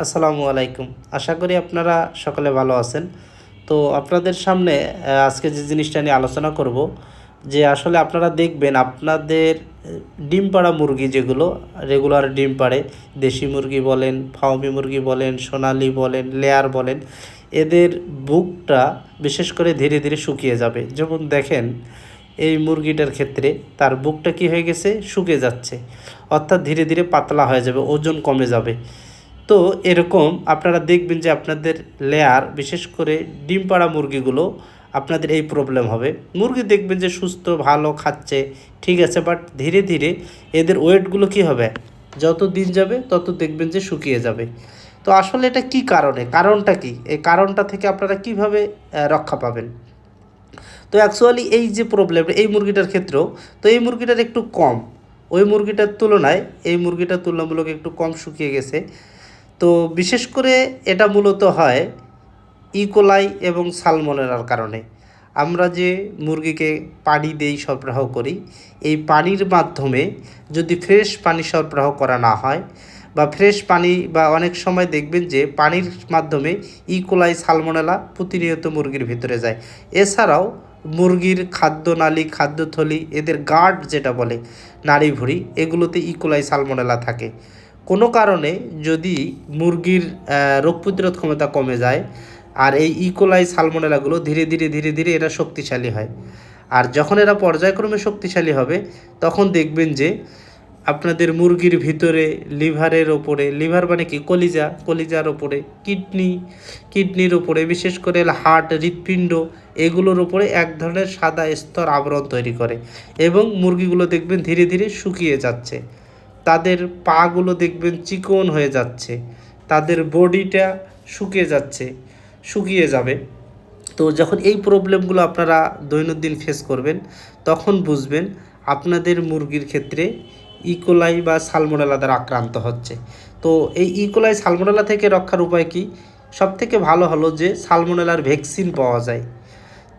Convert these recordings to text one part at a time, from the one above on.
আসসালামু আলাইকুম। আশা করি আপনারা সকলে ভালো আছেন। তো আপনাদের সামনে আজকে যে জিনিসটা নিয়ে আলোচনা করব, যে আসলে আপনারা দেখবেন আপনাদের ডিম পাড়া মুরগি যেগুলো রেগুলার ডিম পাড়ে, দেশি মুরগি বলেন, ফাউমি মুরগি বলেন, সোনালি বলেন, লেয়ার বলেন, এদের বুকটা বিশেষ করে ধীরে ধীরে শুকিয়ে যাবে। যেমন দেখেন, এই মুরগিটার ক্ষেত্রে তার বুকটা কি হয়ে গেছে? শুকিয়ে যাচ্ছে। অর্থাৎ ধীরে ধীরে পাতলা হয়ে যাবে, ওজন কমে যাবে। তো এরকম আপনারা দেখবেন যে আপনাদের লেয়ার বিশেষ করে ডিম পাড়া মুরগিগুলো আপনাদের এই প্রবলেম হবে। মুরগি দেখবেন যে সুস্থ, ভালো, খাচ্ছে, ঠিক আছে বাট ধীরে ধীরে এদের ওয়েটগুলো কি হবে? যত দিন যাবে, তত দেখবেন যে শুকিয়ে যাবে। তো আসলে এটা কি কারণে? কারণটা কি? এই কারণটা থেকে আপনারা কীভাবে রক্ষা পাবেন? তো অ্যাকচুয়ালি এই যে প্রবলেম এই মুরগিটার ক্ষেত্রেও, তো এই মুরগিটার একটু কম। ওই মুরগিটার তুলনায়, এই মুরগিটা তুলনামূলক একটু কম শুকিয়ে গেছে। তো বিশেষ করে এটা মূলত হয় ইকোলাই এবং সালমনেলার কারণে। আমরা যে মুরগিকে পানি দেই সরবরাহ করি, এই পানির মাধ্যমে যদি ফ্রেশ পানি সরবরাহ করা না হয় বা ফ্রেশ পানি বা অনেক সময় দেখবেন যে পানির মাধ্যমে ইকোলাই সালমনেলা প্রতিনিয়ত মুরগির ভিতরে যায়। এছাড়াও মুরগির খাদ্যনালী খাদ্যথলি, এদের গার্ড যেটা বলে নাড়ি ভুঁড়ি এগুলোতে ইকোলাই সালমনেলা থাকে। কোনো কারণে যদি মুরগির রোগ প্রতিরোধ ক্ষমতা কমে যায় আর এই ইকোলাই সালমোনেলাগুলো ধীরে ধীরে ধীরে ধীরে এরা শক্তিশালী হয়। আর যখন এরা পর্যায়ক্রমে শক্তিশালী হবে, তখন দেখবেন যে আপনাদের মুরগির ভিতরে, লিভারের ওপরে, লিভার মানে কি? কলিজা, কলিজার ওপরে, কিডনি, কিডনির ওপরে, বিশেষ করে হার্ট, হৃৎপিণ্ড, এগুলোর ওপরে এক ধরনের সাদা স্তর আবরণ তৈরি করে এবং মুরগিগুলো দেখবেন ধীরে ধীরে শুকিয়ে যাচ্ছে। তাদের পাগুলো দেখবেন চিকন হয়ে যাচ্ছে। তাদের বডিটা শুকিয়ে যাচ্ছে, শুকিয়ে যাবে। তো যখন এই প্রবলেমগুলো আপনারা দৈনন্দিন ফেস করবেন, তখন বুঝবেন আপনাদের মুরগির ক্ষেত্রে ইকোলাই বা সালমোনেলা দ্বারা আক্রান্ত হচ্ছে। তো এই ইকোলাই সালমোনেলা থেকে রক্ষার উপায় কি? সব থেকে ভালো হলো যে সালমোনেলার ভ্যাকসিন পাওয়া যায়।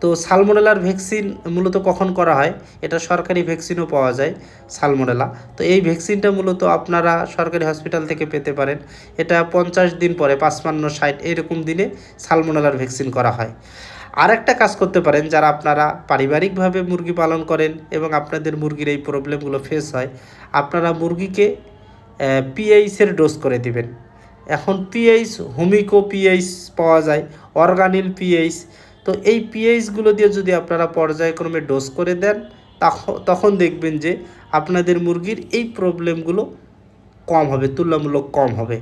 তো সালমোনেলার ভ্যাকসিন মূলত কখন করা হয়? এটা সরকারি ভ্যাকসিনও পাওয়া যায় সালমোনেলা। তো এই ভ্যাকসিনটা মূলত আপনারা সরকারি হসপিটাল থেকে পেতে পারেন। এটা পঞ্চাশ দিন পরে, পাঁচপান্ন, ষাট, এরকম দিনে সালমোনেলার ভ্যাকসিন করা হয়। আর একটা কাজ করতে পারেন, যারা আপনারা পারিবারিকভাবে মুরগি পালন করেন এবং আপনাদের মুরগির এই প্রবলেমগুলো ফেস হয়, আপনারা মুরগিকে পিএইচের ডোজ করে দিবেন। এখন পিএইচ হোমিকো পিএইচ পাওয়া যায় অর্গানিল পিএইচ তো এই পিএইচগুলো দিয়ে যদি আপনারা পর্যায়ক্রমে ডোজ করে দেন তখন দেখবেন যে আপনাদের মুরগির এই প্রবলেমগুলো কম হবে, তুলনামূলক কম হবে।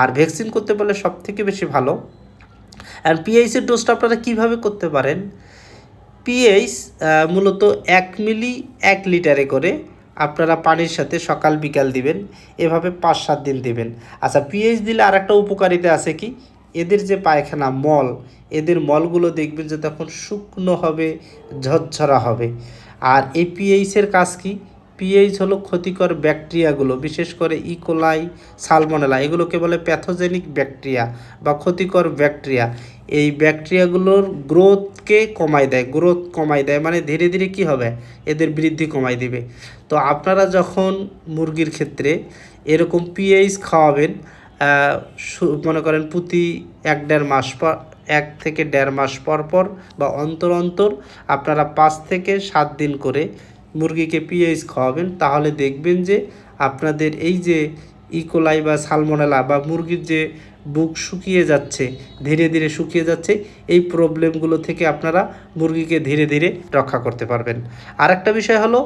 আর ভ্যাকসিন করতে পারলে সব থেকে বেশি ভালো। আর পিএইচের ডোজটা আপনারা কীভাবে করতে পারেন? পিএইচ মূলত এক মিলি এক লিটারে করে আপনারা পানির সাথে সকাল বিকাল দিবেন, এভাবে পাঁচ সাত দিন দিবেন। আচ্ছা পিএইচ দিলে আর একটা উপকারিতা আছে কি? এদের যে পায়খানা মল, এদের মলগুলো দেখবেন যে তখন শুকনো হবে, ঝরঝরা হবে। আর এই পিএইচের কাজ কি? পিএইচ হলো ক্ষতিকর ব্যাকটেরিয়াগুলো, বিশেষ করে ইকোলাই সালমোনেলা এগুলোকে বলে প্যাথোজেনিক ব্যাকটেরিয়া বা ক্ষতিকর ব্যাকটেরিয়া এই ব্যাকটেরিয়াগুলোর গ্রোথকে কমায় দেয় গ্রোথ কমায় দেয় মানে ধীরে ধীরে কি হবে? এদের বৃদ্ধি কমায় দিবে। তো আপনারা যখন মুরগির ক্ষেত্রে এরকম পিএইচ খাওয়াবেন মনে করেন প্রতি এক দেড় মাস পর, এক থেকে দেড় মাস পর পর বা অন্তর অন্তর আপনারা পাঁচ থেকে সাত দিন করে মুরগিকে পিএইচ খাওয়াবেন, তাহলে দেখবেন যে আপনাদের এই যে ইকোলাই বা সালমোনেলা বা মুরগির যে বুক শুকিয়ে যাচ্ছে, ধীরে ধীরে শুকিয়ে যাচ্ছে, এই প্রবলেমগুলো থেকে আপনারা মুরগিকে ধীরে ধীরে রক্ষা করতে পারবেন। আর একটা বিষয় হলো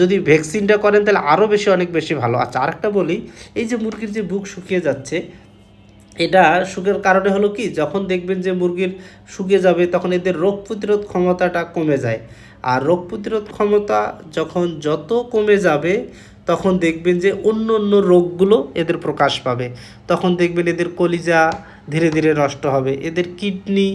যদি ভ্যাকসিনটা করেন তাহলে আরও বেশি, অনেক বেশি ভালো। আচ্ছা আরেকটা বলি, এই যে মুরগির যে বুক শুকিয়ে যাচ্ছে, এটা সুখের কারণে হলো কি, যখন দেখবেন যে মুরগির শুকিয়ে যাবে, তখন এদের রোগ প্রতিরোধ ক্ষমতাটা কমে যায়। আর রোগ প্রতিরোধ ক্ষমতা যখন যত কমে যাবে, তখন দেখবেন যে অন্য অন্য রোগগুলো এদের প্রকাশ পাবে। তখন দেখবেন এদের কলিজা ধীরে ধীরে নষ্ট হবে, এদের কিডনি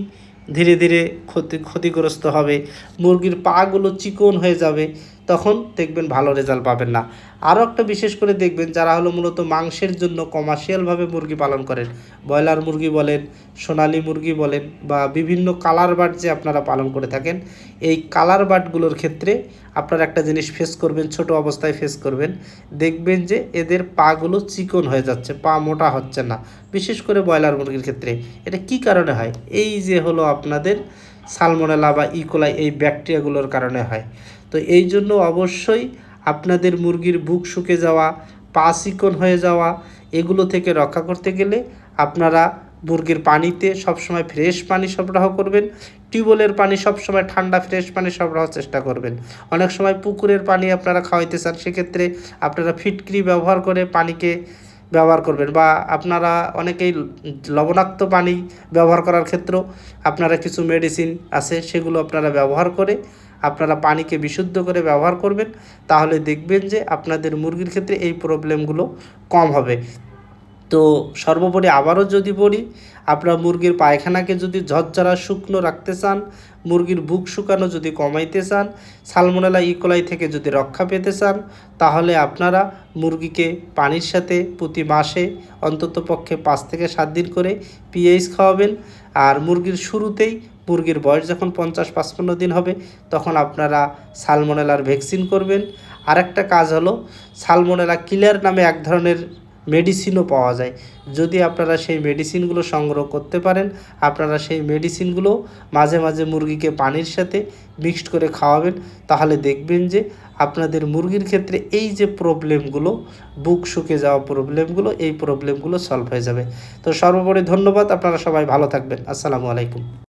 ধীরে ধীরে ক্ষতি, ক্ষতিগ্রস্ত হবে, মুরগির পাগুলো চিকন হয়ে যাবে। তখন দেখবেন ভালো রেজাল্ট পাবেন না। আরও একটা বিশেষ করে দেখবেন যারা হলো মূলত মাংসের জন্য কমার্শিয়ালভাবে মুরগি পালন করেন, ব্রয়লার মুরগি বলেন, সোনালী মুরগি বলেন বা বিভিন্ন কালার বার্ড যে আপনারা পালন করে থাকেন, এই কালার বার্ডগুলোর ক্ষেত্রে আপনারা একটা জিনিস ফেস করবেন, ছোট অবস্থায় ফেস করবেন, দেখবেন যে এদের পাগুলো চিকন হয়ে যাচ্ছে, পা মোটা হচ্ছে না। বিশেষ করে ব্রয়লার মুরগির ক্ষেত্রে। এটা কি কারণে হয়? এই যে হলো আপনাদের সালমোনেলা বা ইকোলাই এই ব্যাকটেরিয়াগুলোর কারণে হয়। তো এই জন্য অবশ্যই আপনাদের মুরগির বুক শুকে যাওয়া, পা চিকন হয়ে যাওয়া, এগুলো থেকে রক্ষা করতে গেলে আপনারা মুরগির পানিতে সবসময় ফ্রেশ পানি সরবরাহ করবেন, টিউবওয়েলের পানি সবসময় ঠান্ডা ফ্রেশ পানি সরবরাহ চেষ্টা করবেন। অনেক সময় পুকুরের পানি আপনারা খাওয়াইতে চান, সেক্ষেত্রে আপনারা ফিটকিরি ব্যবহার করে পানিকে ব্যবহার করবেন বা আপনারা অনেকেই লবণাক্ত পানি ব্যবহার করার ক্ষেত্রেও আপনারা কিছু মেডিসিন আছে, সেগুলো আপনারা ব্যবহার করে আপনারা পানিকে বিশুদ্ধ করে ব্যবহার করবেন, তাহলে দেখবেন যে আপনাদের মুরগির ক্ষেত্রে এই প্রবলেমগুলো কম হবে। তো সর্বোপরি আবারও যদি বলি আপনার মুরগির পায়খানাকে যদি ঝরঝরা শুকনো রাখতে চান, মুরগির বুক শুকানো যদি কমাইতে চান, সালমোনেলা ইকোলাই থেকে যদি রক্ষা পেতে চান, তাহলে আপনারা মুরগিকে পানির সাথে প্রতি মাসে অন্তত পক্ষে পাঁচ থেকে সাত দিন করে পিএইচ খাওয়াবেন। আর মুরগির শুরুতেই, মুরগির বয়স যখন পঞ্চাশ পাঁচপান্ন দিন হবে, তখন আপনারা সালমোনেলার ভ্যাকসিন করবেন। আরেকটা কাজ হলো, সালমোনেলা কিলার নামে এক ধরনের মেডিসিনও পাওয়া যায়। যদি আপনারা সেই মেডিসিনগুলো সংগ্রহ করতে পারেন, আপনারা সেই মেডিসিনগুলো মাঝে মাঝে মুরগিকে পানির সাথে মিক্সড করে খাওয়াবেন, তাহলে দেখবেন যে আপনাদের মুরগির ক্ষেত্রে এই যে প্রবলেমগুলো বুক শুকে যাওয়া প্রবলেমগুলো এই প্রবলেমগুলো সলভ হয়ে যাবে। তো সর্বোপরি ধন্যবাদ, আপনারা সবাই ভালো থাকবেন। আসসালামু আলাইকুম।